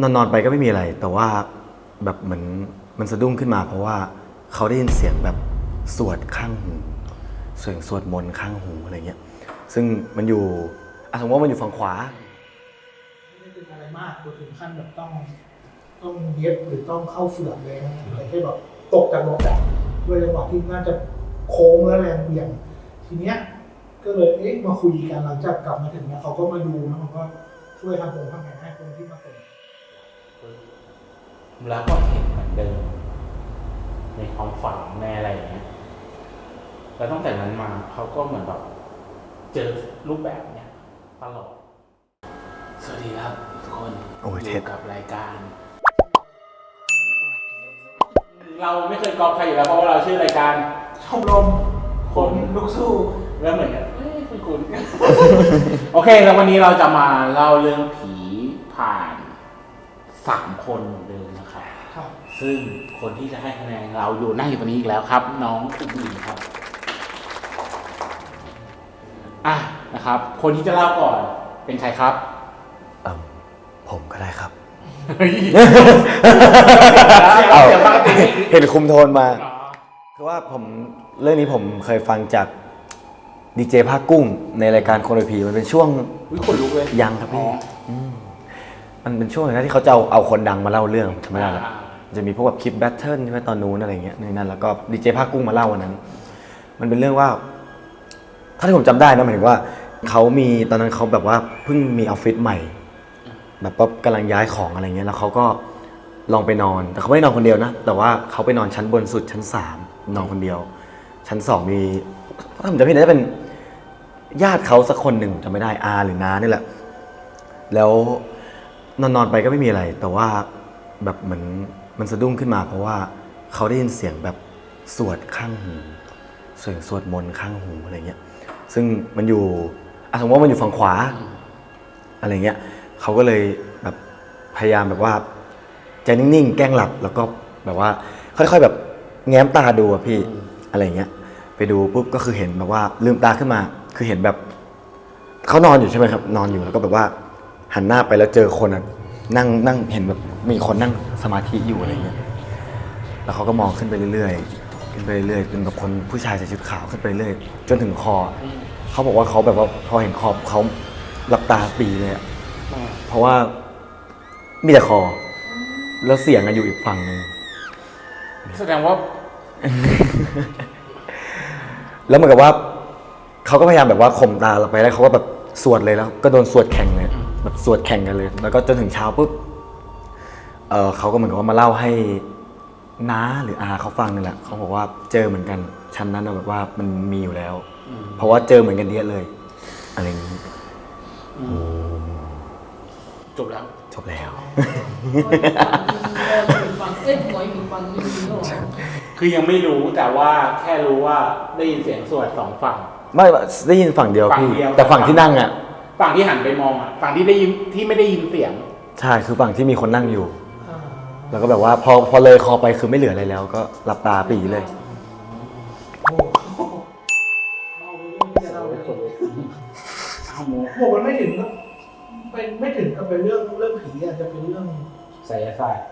นอนนอนไปก็ไม่มีอะไร แต่ว่าแบบเหมือนมันสะดุ้งขึ้นมา เพราะว่าเขาได้ยินเสียงแบบสวดข้างหูเสียงสวดมนต์ข้างหูอะไรเงี้ย ซึ่งมันอยู่อะสมมติว่ามันอยู่ฝั่งขวา ไม่ได้เป็นอะไรมากจนถึงขั้นแบบต้องต้องเย็บหรือต้องเข้าเฝือกเลยนะแต่แค่แบบตกจากรถอะด้วยจังหวะที่น่าจะโค้งและแรงเบี่ยง ทีเนี้ยก็เลยเอ๊ะมาคุยกันหลังจากกลับมาถึงเนี่ยเขาก็มาดูนะเขาก็ช่วยทำผมทำแผนให้คนที่มาส่ง แล้วก็เห็นเหมือนเดิม ในความฝันในอะไรอย่างเงี้ยแล้วตั้งแต่นั้นมาเขาก็เหมือนแบบเจอรูปแบบเนี้ยตลอด สวัสดีครับทุกคนโอ้ยอเท็จยู่กับรายการ เราไม่เคยกอบใครอยู่แล้วเพราะว่าเราชื่อรายการชมรมคนลุกสู้แล้วเหมือนกันเอ้ยคุณคุณ โอเค แล้ววันนี้เราจะมาเล่าเรื่องผีผ่านสามคน ซึ่งคนที่จะให้คะแนนเราอยู่นั่งอยู่ตรงนี้อีกแล้วครับ น้องคุณหญิงครับอะนะครับ คนที่จะเล่าก่อนเป็นใครครับเอมผมก็ได้ครับเอาเอาเสียงปกติเห็นคุมโทนมา คือว่าผมเรื่องนี้ผมเคยฟังจากดีเจภาคกุ้งในรายการคนผีมันเป็นช่วงวิคนลุกเลยยังครับพี่อ๋อมันเป็นช่วงไหนนะที่เขาจะเอาเอาคนดังมาเล่าเรื่องทำไมได้ละอ่า จะมีพวกแบบคลิปแบทเทิลใช่ไหมตอนนู้นอะไรเงี้ยในนั้นแล้วก็ดีเจภาคกุ้งมาเล่าวันนั้น มันเป็นเรื่องว่า ถ้าที่ผมจำได้นะหมายถึงว่าเขามีตอนนั้นเขาแบบว่าเพิ่งมีออฟฟิศใหม่ แบบว่ากำลังย้ายของอะไรเงี้ยแล้วเขาก็ลองไปนอน แต่เขาไม่ได้นอนคนเดียวนะ แต่ว่าเขาไปนอนชั้นบนสุดชั้นสามนอนคนเดียว ชั้นสองมีถ้าผมจำไม่ผิดน่าจะเป็นญาติเขาสักคนหนึ่งจำไม่ได้อาหรือน้านี่แหละ แล้วนอนนอนไปก็ไม่มีอะไร แต่ว่าแบบเหมือน มันสะดุ้งขึ้นมาเพราะว่าเขาได้ยินเสียงแบบสวดข้างหูเสียงสวดมนต์ข้างหูอะไรเงี้ย ซึ่งมันอยู่อะสมมติว่ามันอยู่ฝั่งขวา อะไรเงี้ยเขาก็เลยแบบพยายามแบบว่าใจนิ่งๆ แกล้งหลับแล้วก็แบบว่า ค่อยๆแบบแง้มตาดูอะพี่อะไรเงี้ย ไปดูปุ๊บก็คือเห็นแบบว่าลืมตาขึ้นมา คือเห็นแบบเขานอนอยู่ใช่ไหมครับ นอนอยู่แล้วก็แบบว่าหันหน้าไปแล้วเจอคนอะนั่งนั่งเห็นแบบ มีคนนั่งสมาธิอยู่อะไรเงี้ย แล้วเขาก็มองขึ้นไปเรื่อยๆ ขึ้นไปเรื่อยๆจนแบบคนผู้ชายใส่ชุดขาวขึ้นไปเรื่อยจนถึงคอ เขาบอกว่าเขาแบบว่าพอเห็นคอเขาหลับตาปีเลยอะเพราะว่ามีแต่คอ แล้วเสียงอะอยู่อีกฝั่งหนึ่งแสดงว่า แล้วเหมือนกับว่าเขาก็พยายามแบบว่าข่มตาเราไปแล้วเขาก็แบบสวดเลยแล้ว ก็โดนสวดแข่งเลยแบบสวดแข่งกันเลย แล้วก็จนถึงเช้าปุ๊บ เออเขาก็เหมือนกับว่ามาเล่าให้น้าหรืออาเขาฟังนี่แหละเขาบอกว่าเจอเหมือนกันชั้นนั้นนะแบบว่ามันมีอยู่แล้ว เพราะว่าเจอเหมือนกันเดียเลย อะไรอย่างนี้จบแล้วจบแล้ว ฟังเอ้ยหัวอยู่ฟังไม่รู้หรอคือยังไม่รู้แต่ว่าแค่รู้ว่าได้ยินเสียงสวดสองฝั่ง ไม่ได้ยินฝั่งเดียวฝั่งพี่เดียว แต่ฝั่งที่นั่งอะ ฝั่งที่หันไปมองอะฝั่งที่ได้ยินที่ไม่ได้ยินเสียง ใช่คือฝั่งที่มีคนนั่งอยู่อ่า แล้วก็แบบว่าพอพอเลยคอไปคือไม่เหลืออะไรแล้ว ก็หลับตาปีเลยโอ้โหเอาไปเรื่องที่จะเล่าเลยอ้าวโมโอ้มันไม่ถึงกับเป็นไม่ถึงกับเป็นเรื่องเรื่องผีอาจจะเป็นเรื่องไสยศาสตร์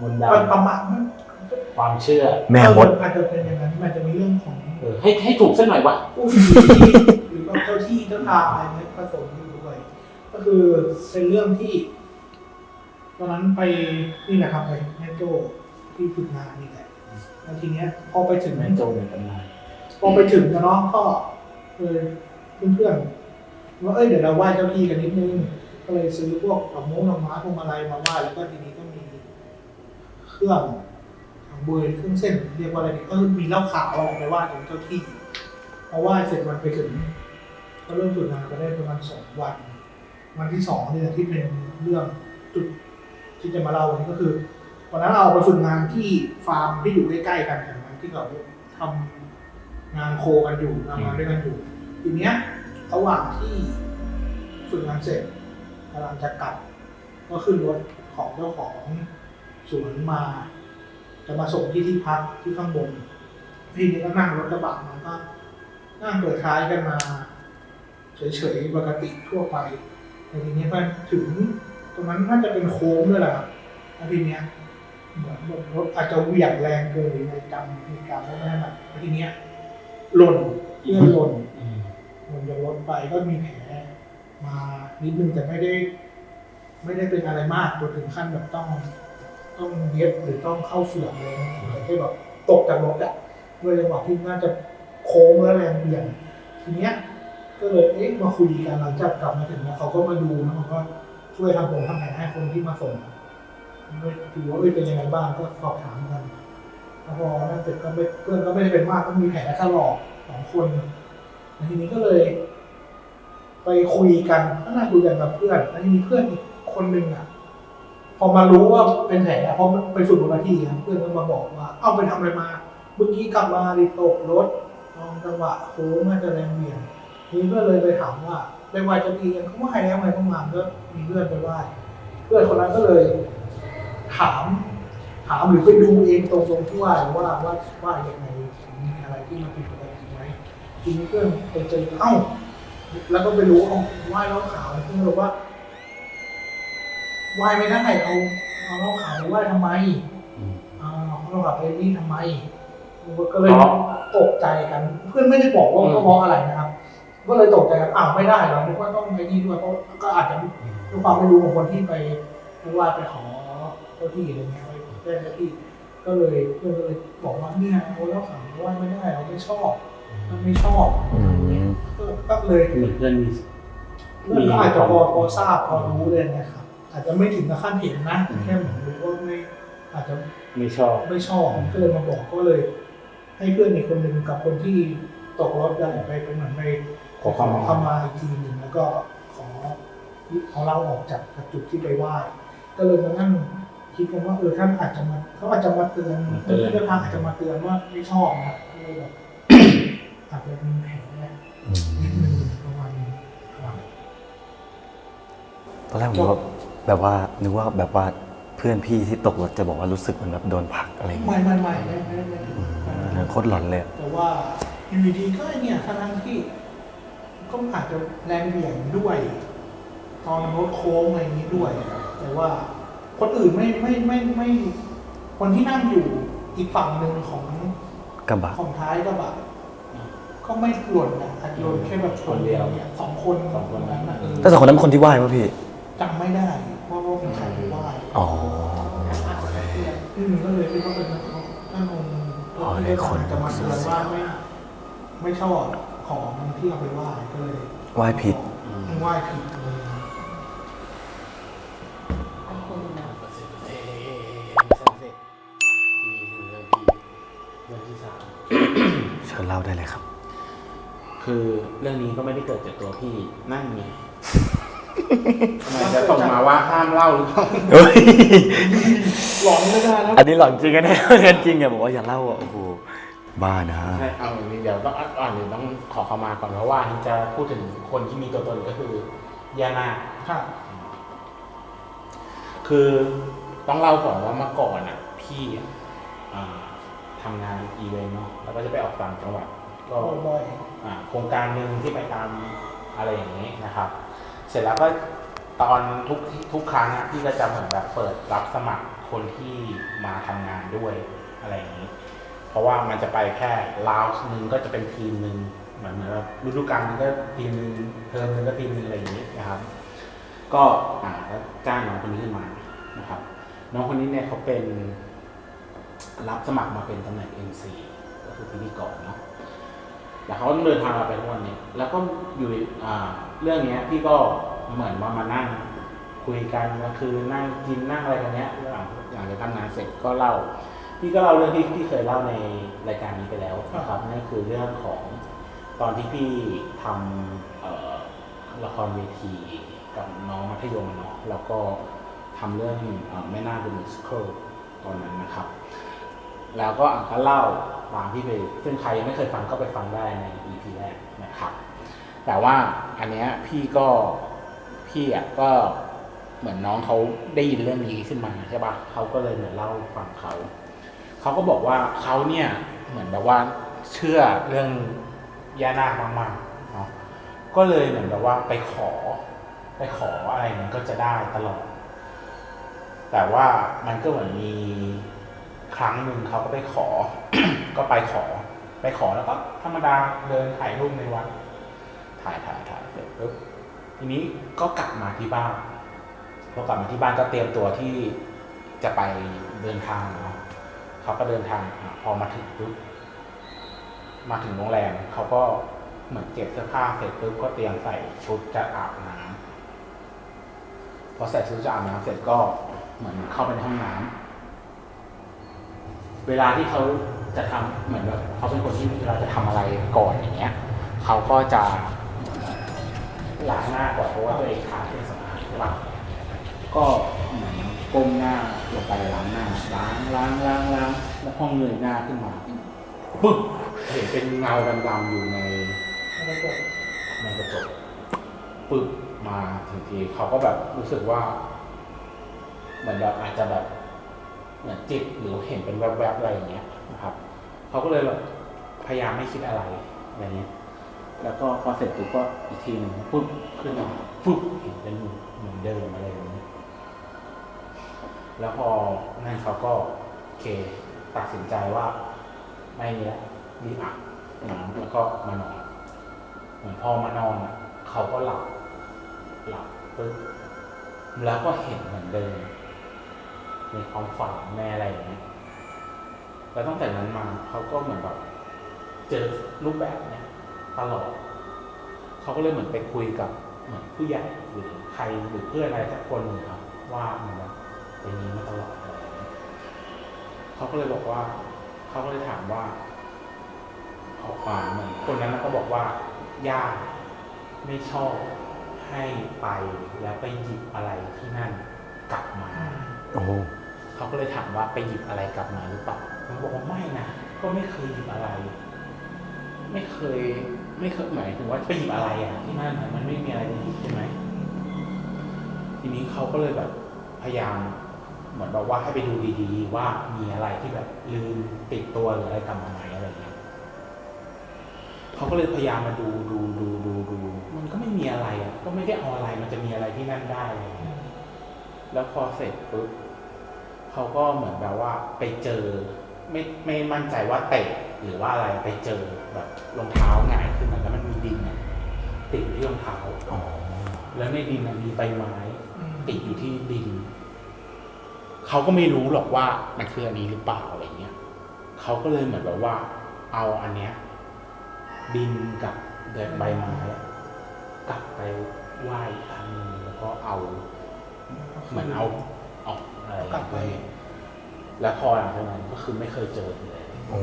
มนต์ดมันประมาณมันำความเชื่อแม่มดเอออาจจะเป็นอย่างนั้นมันจะมีเรื่องของเออให้ให้ถูกสักหน่อยวะผู้ผีหรือว่าเจ้าที่เจ้าทางอะไรเนี้ยผสมอยู่ด้วย ก็คือเป็นเรื่องที่ ตอนนั้นไปนี่นะครับไปแม่โจ้ที่ฝึกงานนี่แหละแล้วทีเนี้ยพอไปถึง แม่โจในตำนานพอไปถึงนะเนาะก็เออเพื่อนๆว่าเอ้ยเดี๋ยวเราไหว้เจ้าที่กันนิดนึง ก็เลยซื้อพวกดอกม้งดอกไม้พวงมาลัยมาไหว้แล้วก็ทีนี้ก็มีเครื่องของเบยเครื่องเส้นเรียกว่าอะไรดีก็มีเหล้าขาวเอาไปไหว้ของเจ้าที่พอไหว้เสร็จวันไปถึงก็เริ่มฝึกงานไปได้ประมาณสองวัน วันที่สองเนี่ยที่เป็นเรื่องจุด ที่จะมาเล่าวันนี้ก็คือวันนั้นเราไปฝึกงานที่ฟาร์มที่อยู่ใกล้ๆกันแถวนั้นที่เขาทำงานโคกันอยู่ทำงานด้วยกันอยู่ทีเนี้ยระหว่างที่ฝึกงานเสร็จกำลังจะกลับ ก็ขึ้นรถของเจ้าของสวนมา จะมาส่งที่ที่พักที่ข้างบนทีนี้ก็นั่งรถกระบะมาก็นั่งเปิดท้ายกันมา เฉยๆปกติทั่วไปแต่ทีนี้พอถึง ตรงนั้นน่าจะเป็นโค้งด้วยแหละครับแล้วทีเนี้ยเหมือนแบบรถอาจจะเหวี่ยงแรงเกินหรือในจำมีการไม่ได้แบบแล้วทีเนี้ยหล่นเลื่อหล่นหล่นจากรถไปก็มีแผลมานิดนึงแต่ไม่ได้ ไม่ได้เป็นอะไรมากจนถึงขั้นแบบต้อง ต้องเย็บหรือต้องเข้าเฝือกเลยแต่แค่แบบตกจากรถอะด้วยจังหวะที่น่าจะโค้งและแรงเบี่ยงทีเนี้ย ก็เลยเอ๊ะมาคุยกันหลังจากกลับมาถึงแล้วเขาก็มาดูแล้วเขาก็ ช่วยทำผมทำแผลให้คนที่มาส่งด้วยถือว่าเอ้ยเป็นยังไงบ้างก็สอบถามกันแล้วพอนั่นเสร็จก็ไม่เพื่อนก็ไม่ได้เป็นมากก็มีแผลถลอกสองคนทีนี้ก็เลย ไปคุยกันก็นั่งคุยกันกับเพื่อนแล้วทีนี้เพื่อนอีกคนหนึ่งอะ พอมารู้ว่าเป็นแผลเพราะไปฝึกบนที่ครับเพื่อนก็มาบอกว่า เอาไปทำอะไรมาเมื่อกี้กลับมาดิตกรถลองจังหวะโค้งน่าจะแรงเบี่ยงทีนี้ก็เลยไปถามว่า ไปไหว้เจ้าที่กันเขาไหว้แล้วไงต้องมาก็มีเพื่อนไปไหว้เพื่อนคนนั้นก็เลย ถาม ถามหรือไปดูเองตรงๆที่ไหว่าว่าว่าว่าอย่างไรมีอะไรที่มันผิดปกติไหมทีนี้เพื่อนไปเจอเอ้าแล้วก็ไปรู้เอาไหว้เหล้าขาวเพื่อนบอกว่าไหว้ไม่ได้เอาเอาเหล้าขาวไปไหว้ทำไมอืมอ่าเราแบบเอนี่ทำไมก็เลยตกใจกัน เพื่อนไม่ได้บอกว่าอืมเพราะอะไรนะครับ ก็เลยตกใจกันอ้าวไม่ได้เหรอนึกว่าต้องไอ้นี่ด้วยเพราะก็อาจจะด้วยความไม่รู้ของคนที่ไปไปไหว่าไปขอเจ้าที่อะไรเงี้ยไปแจ้งเจ้าที่ ก็เลยเพื่อนก็เลยบอกว่าเนี่ยเอาแล้วขาวไหว่าไม่ได้เราไม่ชอบมันไม่ชอบอืมก็ก็เลยเหมือนเพื่อนมีเพื่อนก็อาจจะพอพอทราบพอรู้เลยนะครับอาจจะไม่ถึงกับขั้นเห็นนะแค่เหมือนรู้ว่าไม่อาจจะไม่ชอบไม่ชอบก็เลยมาบอกก็เลย ให้เพื่อนอีกคนหนึ่งกับคนที่ตกรถกันไปเป็นเหมือนไปข อความขมาอีกทีหนึ่งแล้วก็ขอเอาเราออกจากจุดที่ไปไหว้ก็เลยมานั่งคิดกันว่าเออท่านอาจจะมาเขาอาจจะมาเตือนเพื่อนเจ้าทางอาจจะมาเตือนว่าไม่ชอบนะก็เลยแบบอาจจะมีแผลนิดนึงประมาณนี้ครับตอนแรกผมก็แบบว่านึกว่าแบบว่าเพื่อนพี่ที่ตกรถจะบอกว่ารู้สึกเหมันแบบโดนผลักอะไรอย่างไม่เงี้ยไม่ไม่ไม่ไม่ไม่อืมนั่นโคตรหลอนเลยอะแต่ว่าอยู่ดีๆก็ไอ้เนี่ยทั้งๆที่ ก็อาจจะแรงเบี่ยงด้วย ตอนรถโค้งอะไรอย่างนี้ด้วย แต่ว่าคนอื่นไม่ไม่ไม่ไม่คนที่นั่งอยู่อีกฝั่งหนึ่งของกระบะของท้ายกระบะก็ไม่หล่นนะอาจจะหล่นแค่แบบชนเดียวเนี่ยสองคนสองคนนั้นนะเออแต่สองคนนั้นเป็นคนที่ไหว้ป่ะพี่จำไม่ได้ว่าว่าเป็นใครไปไหว้อ๋ออืมก็เลยคิดว่าเป็นเขาท่านคงอ๋อเลยคนจะมาเตือนว่าไม่ไม่ชอบ ของที่เอาไปไหว้ก็เลยไหว้ผิดไหว้ผิดเลยบางคนนะเรื่องที่สามเชิญเล่าได้เลยครับ คือเรื่องนี้ก็ไม่ได้เกิดจากตัวพี่นั่นไงทำไมจะส่งมาว่าห้ามเล่าหรือเปล่าเฮ้ยหลอนไม่ได้นะอันนี้หลอนจริงกันแน่เรียนจริงอะบอกว่าอย่าเล่าอะโอ้โห บ้านะใช่เอาอย่างนี้เดี๋ยวต้องอ่านเดี๋ยวต้องขอเข้ามาก่อนเพราะว่าจะพูดถึงคนที่มีตัวตนก็คือยานาค่ะคือต้องเล่าก่อนว่าเมื่อก่อนอะ พี่อะอ่าทำงานอีเวนต์เนาะแล้วก็จะไปออกต่างจังหวัดก็บ่อยอ่าโครงการหนึ่งที่ไปตามอะไรอย่างนี้นะครับ เสร็จแล้วก็ตอนทุกทุกครั้งอะพี่ก็จะเหมือนแบบเปิดรับสมัครคนที่มาทำงานด้วยอะไรอย่างนี้เพ ราะว่ามันจะไปแค่ลาวหนึ่งก็จะเป็นทีมหนึ่งเหมือนเหมือนแบบฤดูกาลหนึงก็ทีมหนึ่งเทอมหนึงก็ทีมหนึ่งอะไรอย่างนี้นะครับ ก็อ่าแล้วจ้างน้องคนนี้ขึ้นมานะครับ น้องคนนี้เนี่ยเขาเป็นรับสมัครมาเป็นตำแหน่ง MC ก็คือพิธีกรเนาะแล้วเขาเดินทางมาไปทุกวันนี้แล้วก็อยู่อ่าเรื่องเนี้ยพี่ก็เหมือนมามานั่งคุยกันก็คือนั่งกินนั่งอะไรกันเนี้ยหลังหลังจากทำงานเสร็จก็เล่า พี่ก็เล่าเรื่องที่ที่เคยเล่าในรายการนี้ไปแล้วนะครับนั่นคือเรื่องของตอนที่พี่ทำเอ่อละครเวทีกับน้องมัธยมเนาะแล้วก็ทำเรื่องเอ่อแม่นาคเป็นมิวสิควลตอนนั้นนะครับ แล้วก็อะก็เล่าตามที่ไปซึ่งใครยังไม่เคยฟังก็ไปฟังได้ใน EP แรกนะครับ แต่ว่าอันเนี้ยพี่ก็พี่อะก็เหมือนน้องเขาได้ยินเรื่องนี้ขึ้นมาใช่ปะเขาก็เลยเหมือนเล่าให้ฟังเขา เขาก็บอกว่าเขาเนี่ยเหมือนแบบว่าเชื่อเรื่องยานาคมากๆเนาะก็เลยเหมือนแบบว่าไปขอ ไปขออะไรเนี่ยก็จะได้ตลอด แต่ว่ามันก็เหมือนมีครั้งหนึ่งเขาก็ไปขอ ก็ไปขอ ไปขอแล้วก็ธรรมดาเดินถ่ายรูปในวัด ถ่ายถ่ายถ่ายเสร็จปุ๊บทีนี้ก็กลับมาที่บ้านพอกลับมาที่บ้านก็เตรียมตัวที่จะไปเดินทางเนาะ เขาก็เดินทางอพอมาถึงปุ๊บมาถึงโรงแรมเขาก็เหมือนเก็บเสื้อผ้าเสร็จปุ๊บก็เตรียมใส่ชุดจะอาบน้ำพอใส่ชุดจะอาบน้ำเสร็จก็เหมือนเข้าไปในห้องน้ำเวลาที่เขาจะทำเหมือนแบบเขาเป็นคนที่เวลาจะทำอะไรก่อนอย่างเงี้ยเขาก็จะล้างหน้าก่อนเพราะว่าตัวเองทาเครื่องสำอางใช่ปะก็เหมือน ก้มหน้าลงไปล้างหน้าล้างล้างล้างล้างแล้วพอเงยหน้าขึ้นมาปึ๊บเห็นเป็นเงาดำๆอยู่ในในกระจกปึ๊บมาถึงทีเขาก็แบบรู้สึกว่า เหมือนแบบอาจจะแบบเหมือนจิตหรือเห็นเป็นแวบๆอะไรอย่างเงี้ยนะครับเขาก็เลยแบบพยายามไม่คิดอะไรอะไรเงี้ยแล้วก็พอเสร็จปุ๊บก็อีกทีหนึ่งปุ๊บขึ้นมาปุ๊บเห็นเป็นเหมือนเดิมอะไรอย่างเงี้ย แล้วพอนั่นเขาก็โอเคตัดสินใจว่า ไม่เนี้ยรีบอาบน้ำแล้วก็มานอน เหมือนพอมานอนอะเขาก็หลับหลับปุ๊บแล้วก็เห็นเหมือนเดิมในความฝันแม่อะไรอย่างเงี้ยแล้วตั้งแต่นั้นมาเขาก็เหมือนแบบเจอรูปแบบเนี้ยตลอดเขาก็เลยเหมือนไปคุยกับเหมือนผู้ใหญ่หรือใครหรือเพื่อนอะไรสักคนหนึ่งครับว่ามันแบบ เป็นอย่างนี้มาตลอดอะไรอย่างเงี้ยเขาก็เลยบอกว่าเขาก็เลยถามว่าเขาอ่านเหมือนคนนั้นก็บอกว่าญาติไม่ชอบให้ไปแล้วไปหยิบอะไรที่นั่นกลับมาโอ้โหเขาก็เลยถามว่าไปหยิบอะไรกลับมาหรือเปล่าผมบอกว่าไม่นะก็ไม่เคยหยิบอะไร ไม่เคย ไม่เคยหมายถึงว่าไปหยิบอะไรอะที่นั่นน่ะมันไม่มีอะไรจะหยิบใช่ไหมทีนี้เขาก็เลยแบบพยายาม เหมือนแบบว่าให้ไปดูดีๆ ว่ามีอะไรที่แบบลืมติดตัวหรืออะไรกลับมาไหมอะไรเงี้ยเขาก็เลยพยายามมาดูดูดูดูดูมันก็ไม่มีอะไรอะก็ไม่ได้เอาอะไรมันจะมีอะไรที่นั่นได้อะไรเงี้ยแล้วพอเสร็จปุ๊บเขาก็เหมือนแบบว่าไปเจอ ไม่ไม่มั่นใจว่าเตะหรือว่าอะไรไปเจอแบบรองเท้าหงายขึ้นมาแล้วมันมีดินอะติดอยู่ที่รองเท้าอ๋อแล้วในดินอะมีใบไม้ติดอยู่ที่ดิน เขาก็ไม่รู้หรอกว่ามันคืออันนี้หรือเปล่าอะไรเงี้ยเขาก็เลยเหมือนแบบว่า เอาอันเนี้ยดินกับใบไม้อะกลับไปไหว้อีกครั้งหนึงแล้วก็เอาเหมือนเอาเอาอะไรกลับไป แล้วพอหลังจากนั้นก็คือไม่เคยเจออีกเลยโอ้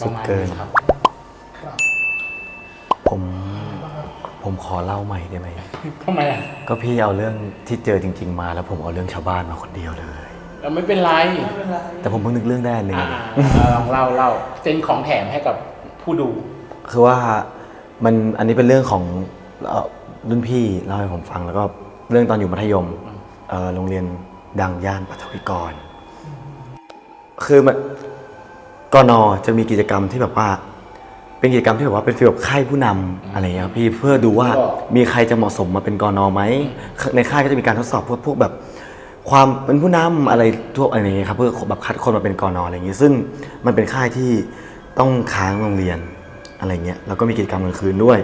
ปสุระดมาณเกินนี้ครับครับ ผมขอเล่าใหม่ได้ไหม ทำไมอะก็พี่เอาเรื่องที่เจอจริง ๆ มาแล้วผมเอาเรื่องชาวบ้านมาคนเดียวเลย เราไม่เป็นไรไม่เป็นไรแต่ผมเพิ่งนึกเรื่องได้อันหนึ่งอ่าลองเล่าเล่าเป็นของแถมให้กับผู้ดู คือว่ามันอันนี้เป็นเรื่องของเอ่อรุ่นพี่เล่าให้ผมฟังแล้วก็เรื่องตอนอยู่มัธยมอืมเอ่อโรงเรียนดังย่านปัทวิกร คือมันกนจะมีกิจกรรมที่แบบว่า เป็นกิจกรรมที่แบบว่าเป็นฟีลแบบค่ายผู้นำอะไรเงี้ยครับพี่เพื่อดูว่ามีใครจะเหมาะสมมาเป็นกนไหมในค่ายก็จะมีการทดสอบพวกพวกแบบ ความเป็นผู้นำอะไรทั่วอะไรอย่างเงี้ยครับเพื่อแบบคัดคนมาเป็นกนอะไรอย่างงี้ซึ่งมันเป็นค่ายที่ต้องค้างโรงเรียนอะไรเงี้ยแล้วก็มีกิจกรรมกลางคืนด้วย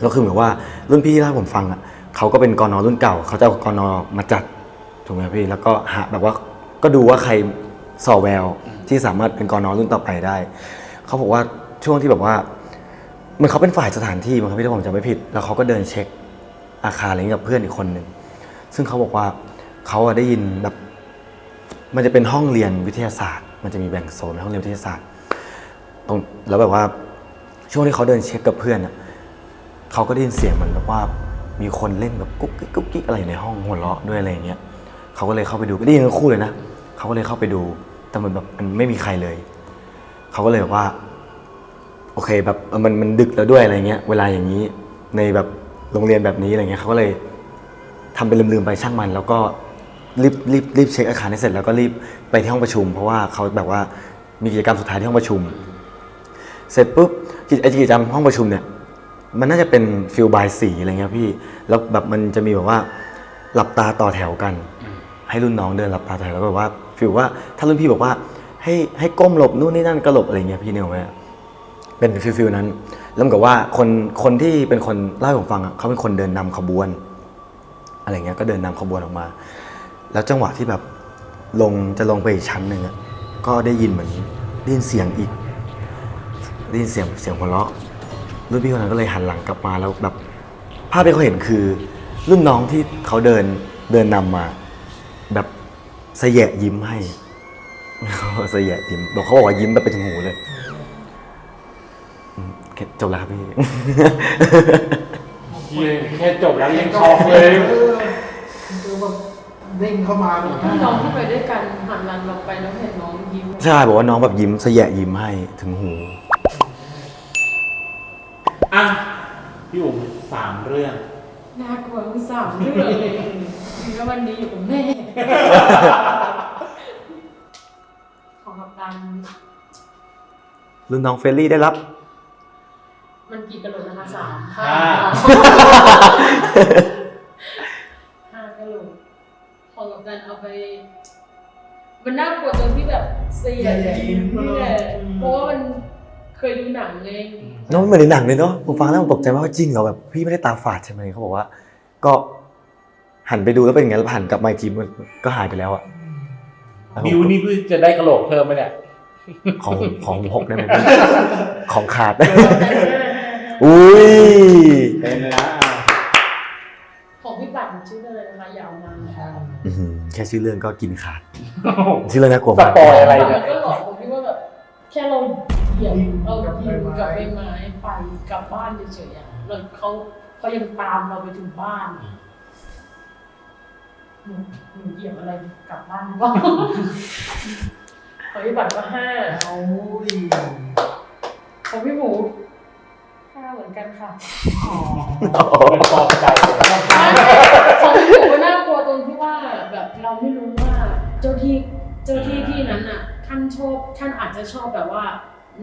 แล้วคือเหมือนว่ารุ่นพี่ที่เล่าให้ผมฟังอะเขาก็เป็นกนรุ่นเก่า เขาจะเอากนมาจัดถูกไหมครับพี่แล้วก็หาแบบว่าก็ดูว่าใครสอแววที่สามารถเป็นกนรุ่นต่อไปได้ เขาบอกว่า ช่วงที่แบบว่ามันเขาเป็นฝ่ายสถานที่มั้งครับพี่ถ้าผมจำไม่ผิด แล้วเขาก็เดินเช็คอาคารอะไรเงี้ยกับเพื่อนอีกคนหนึ่งซึ่งเขาบอกว่าเขาอะได้ยินแบบ มันจะเป็นห้องเรียนวิทยาศาสตร์ มันจะมีแบ่งโซนเป็นห้องเรียนวิทยาศาสตร์ ตรงแล้วแบบว่าช่วงที่เขาเดินเช็คกับเพื่อนอะเขาก็ได้ยินเสียงเหมือนแบบว่ามีคนเล่นแบบกุ๊กกิ๊กกุ๊กกิ๊กอะไรในห้องหัวเราะด้วยอะไรอย่างเงี้ยเขาก็เลยเข้าไปดูได้ยินทั้งคู่เลยนะเขาก็เลยเข้าไปดูแต่เหมันแบบมันไม่มีใครเลย เขาก็เลยแบบว่า โอเคแบบเออมันมันดึกแล้วด้วยอะไรเงี้ยเวลาอย่างนี้ในแบบโรงเรียนแบบนี้อะไรเงี้ยเขาก็เลยทำเป็นลืมๆไปช่างมัน แล้วก็รีบรีบรีบเช็คอาคารให้เสร็จแล้วก็รีบไปที่ห้องประชุม เพราะว่าเขาแบบว่ามีกิจกรรมสุดท้ายที่ห้องประชุม เสร็จปุ๊บกิจไอกิจกรรมห้องประชุมเนี่ย มันน่าจะเป็นฟิลบายสีอะไรเงี้ยพี่แล้วแบบมันจะมีแบบว่าหลับตาต่อแถวกัน ให้รุ่นน้องเดินหลับตาต่อแถวแล้วแบบว่าฟิลว่าถ้ารุ่นพี่บอกว่าให้ให้ก้มหลบนู่นนี่นั่นก็หลบอะไรเงี้ยพี่เนี่ยไหม เป็นฟิลฟิลนั้น แล้วกับว่าคนคนที่เป็นคนเล่าให้ผมฟังอะเขาเป็นคนเดินนำขบวน อะไรเงี้ยก็เดินนำขบวนออกมา แล้วจังหวะที่แบบลงจะลงไปอีกชั้นหนึ่งอะก็ได้ยินเหมือนได้ยินเสียงอีกได้ยินเสียงเสียงหัวเราะรุ่นพี่คนนั้นก็เลยหันหลังกลับมาแล้วแบบภาพที่เขาเห็นคือ รุ่นน้องที่เขาเดินเดินนำมา แบบเสยะยิ้มให้เขาสยะยิ้มบอกเขาบอกว่ายิ้มแบบไปถึงหูเลย จบแล้วครับพี่ แค่จบแล้วยังช็อกเลยเออคือแบบเด้งเข้ามาแบบพี่น้องที่ไปด้วยกันหันหลังเราไปแล้วเห็นน้องยิ้มใช่บอกว่าน้องแบบยิ้มเสยะยิ้มให้ถึงหู อะพี่อุ๋มสามเรื่อง น่ากลัวทั้งสามเรื่องดีว่าวันนี้อยู่กับแม่ ของกับตัน รุ่นน้องเฟรนลี่ได้รับ มันกี่กระโหลกนะคะสามห้าห้ากระโหลกของกับตันเอาไป มันน่ากลัวตรงที่แบบเสียยิ้มนี่แหละเพราะว่ามันเคยดูหนังไงน้องเหมือนในหนังเลยเนาะผมฟังแล้วผมตกใจว่าจริงเหรอแบบพี่ไม่ได้ตาฝาดใช่ไหมเขาบอกว่า ก็หันไปดูแล้วเป็นอย่างไงแล้วหันกลับมาอีกทีมันก็หายไปแล้วอะแล้วผมบิวนี่เพื่อจะได้กระโหลกเพิ่มไหมเนี่ย ของของหกได้ไหมพี่ของขาด อุ้ยเป็นนะอะของพี่ปัดมันชื่ออะไรนะคะยาวนานนะคะอื้อหือแค่ชื่อเรื่องก็กินขาดชื่อเรื่องน่ากลัวสมากปอยอะไรมัเนี่ยนก็หลอกตรงที่ว่าแบบแค่เราเหยียบเรายิงกับใบไม้ไปกลับบ้านเฉยๆอะแล้วเขาเขายังตามเราไปถึงบ้านหนูหนูเหยียบอะไรกลับบ้านบ้างของพี่บัตรก็ห้าเอาอีกของพี่หมูห้าเหมือนกันค่ะอ๋อเป็นปอบใจเลยของพี่หมูน่ากลัวตรงที่ว่าแบบเราไม่รู้ว่าเจ้าที่เจ้าที่ที่นั้นอะ ท่านชอบท่านอาจจะชอบแบบว่า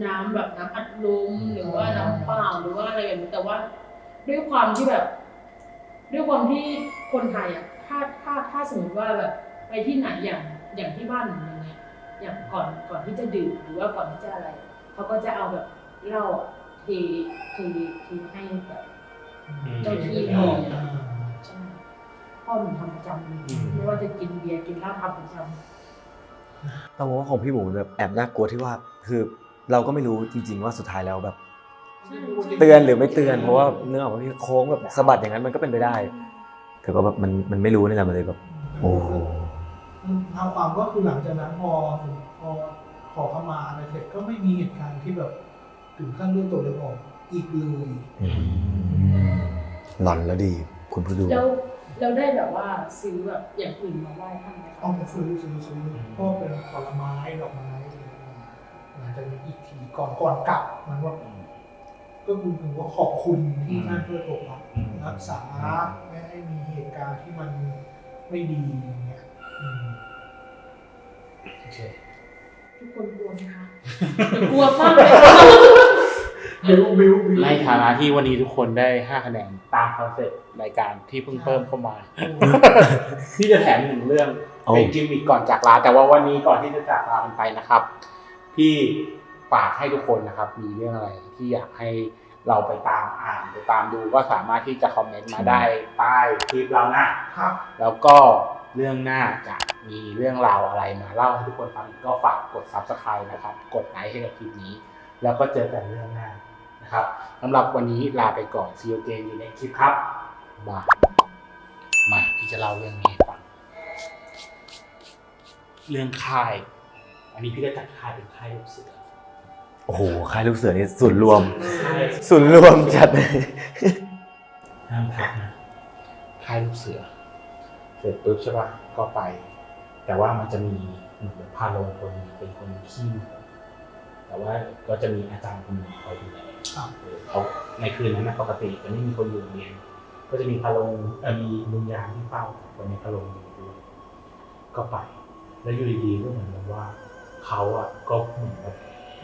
น้ำแบบน้ำอัดลมหรือว่าน้ำเปล่าหรือว่าอะไรอย่างนี้แต่ว่า ด้วยความที่แบบ ด้วยความที่คนไทยอะถ้าถ้าถ้าสมมติว่าแบบไปที่ไหนอย่างอย่างที่บ้านหนูอย่างเงี้ยอย่างก่อนก่อนที่จะดื่มหรือว่าก่อนที่จะอะไรเขาก็จะเอาแบบเหล้าอะ ทเทเทให้แบบเจ้าที่เลยอ่าใช่พ่อหนูทำประจำเลยไม่ว่าจะกินเบียร์กินเหล้าทำประจำต้องบอกว่าของพี่หมูแบบแอบน่ากลัวที่ว่าคือเราก็ไม่รู้จริง ๆ ว่าสุดท้ายแล้วแบบ เตือนหรือไม่เตือนเพราะว่าเนื้อออกมาที่โค้งแบบสะบัดอย่างนั้นมันก็เป็นไปได้ แต่ก็แบบมันมันไม่รู้นี่แหละมันเลยแบบโอ้โหเอาความก็คือหลังจากนั้นพอพอขอเข้ามาอะไรเสร็จก็ไม่มีเหตุการณ์ที่แบบ ถึงขั้นเลือดตกเลยออกอีกเลยหลอนแล้วดี คุณผู้ดูแล้วเราได้แบบว่าซื้อแบบอย่างอื่นมาไหว้ท่านไหมคะต้องซื้อซื้อซื้อก็เป็นผลไม้ดอกไม้อะไรมาหลังจากนี้อีกทีก่อนก่อนกลับมันว่าก็คือถึงว่าขอบคุณที่ท่านช่วยปกปักรักษาไม่ให้มีเหตุการณ์ที่มันไม่ดีอย่างเงี้ยอืมโอเค ทุกคนกลัวไหมคะกลัวมากเลยค่ะบิวบิวบิวในฐานะที่วันนี้ทุกคนได้5คะแนนตามคอนเซ็ปต์รายการที่เพิ่งเพิ่มเข้ามา ที่จะแถมหนึ่งเรื่องโอ้เป็นกิมมิคก่อนจากลา แต่ว่าวันนี้ก่อนที่จะจากลากันไปนะครับ พี่ฝากให้ทุกคนนะครับ มีเรื่องอะไรที่อยากให้เราไปตามอ่านไปตามดูก็สามารถที่จะคอมเมนต์มาได้ใต้คลิปเรานะครับ แล้วก็ เรื่องหน้าจะมีเรื่องราวอะไรมาเล่าให้ทุกคนฟังก็ฝากกด subscribe นะครับ กดไลค์ให้กับคลิปนี้ แล้วก็เจอกันเรื่องหน้านะครับสำหรับวันนี้ลาไปก่อนซีโอเกนอยู่ในคลิปครับบายมาพี่จะเล่าเรื่องนี้ให้ฟัง เรื่องค่าย อันนี้พี่ก็จัดค่ายเป็นค่ายลูกเสือโอ้โหค่ายลูกเสือนี่ศูนย์รวมค่ายศูนย์รวมจัดเลย ห้ามทักนะค่ายลูกเสือเส ร็จปุ๊บใช่ป่ะก็ไป แต่ว่ามันจะมีเหมือนพาโลงคนหนึ่งเป็นคนขี้หึงแต่ว่าก็จะมีอาจารย์คนหนึ่งคอยดูแลครับเออเขาในคืนนั้นนะปกติจะไม่มีคนอยู่โรงเรียนก็จะมีพาโลงเอ่อมีลุงยามที่เฝ้าคนในพาโลงอยู่ด้วยก็ไป แล้วอยู่ดีๆก็เหมือนแบบว่าเขาอะก็เหมือนแบบ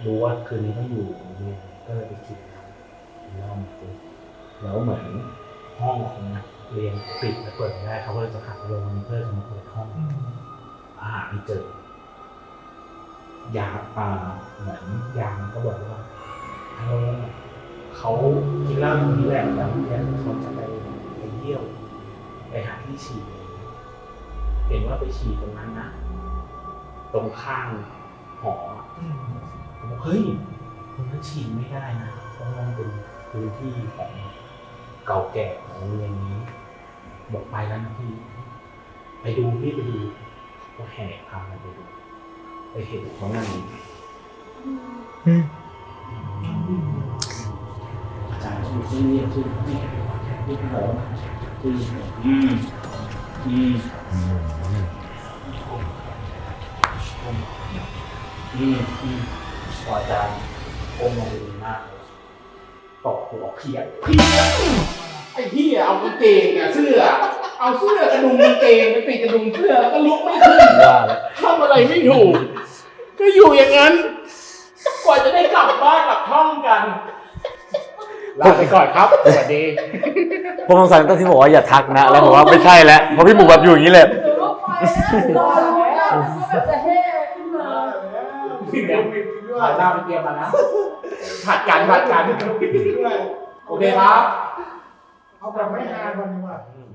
รู้ว่าคืนนี้ต้องอยู่โรงเรียนก็เลยไปกินเหล้ากินเหล้ามาปุ๊บแล้วเหมือนห้องของนัก เรียนปิดและเปิดไม่ได้เขาก็เลยจะขับลงเพื่อจะมาเปิดห้องอืมอาหารไม่เจอยาอ่าเหมือนยามก็บอกว่าเออเขากินเหล้าตรงนี้แหละแล้วเนี่ยเขาจะไปไปเยี่ยว ไปหาที่ฉี่เห็นว่าไปฉี่ตรงนั้นนะตรงข้างหออะอืมผมบอกเฮ้ยตรงนั้นฉี่ไม่ได้นะเพราะมันเป็นพื้นที่ของเก่าแก่ของโรงเรียนนี้ บอกไปแล้วนะพี่ ไปดูพี่ไปดูก็แห่พาไปดูไปเห็นเขานั่งอาจารย์ชื่อที่นี่ชื่อที่ที่หอที่อืมอืมอืมอืมอืมอาจารย์ก้มลงไปดูหน้าเลยตอบหัวเพียเพีย ไอ้พี่เอากางเกงอะเสื้อ เอาเสื้อกระดุมกางเกงไปติดกระดุมเสื้อแล้วก็ลุกไม่ขึ้นว่าแล้วทำอะไรไม่ถูก ก็อยู่อย่างนั้น กว่าจะได้กลับบ้านกลับห้องกันลาไปก่อนครับ สวัสดี ผมสงสัยตั้งที่บอกว่าอย่าทักนะแล้วผมว่าไม่ใช่แล้วเพราะพี่หมูแบบอยู่อย่างนี้เลยหรือว่าไปแล้วรอรู้แล้วว่าแบบจะเฮ่ขึ้นมาเดี๋ยวถ่ายหน้าไปเตรียมมานะผัดกันผัดกันด้วยโอเคครับ เอาแบบไม่ฮาวันนี้ว่าอืม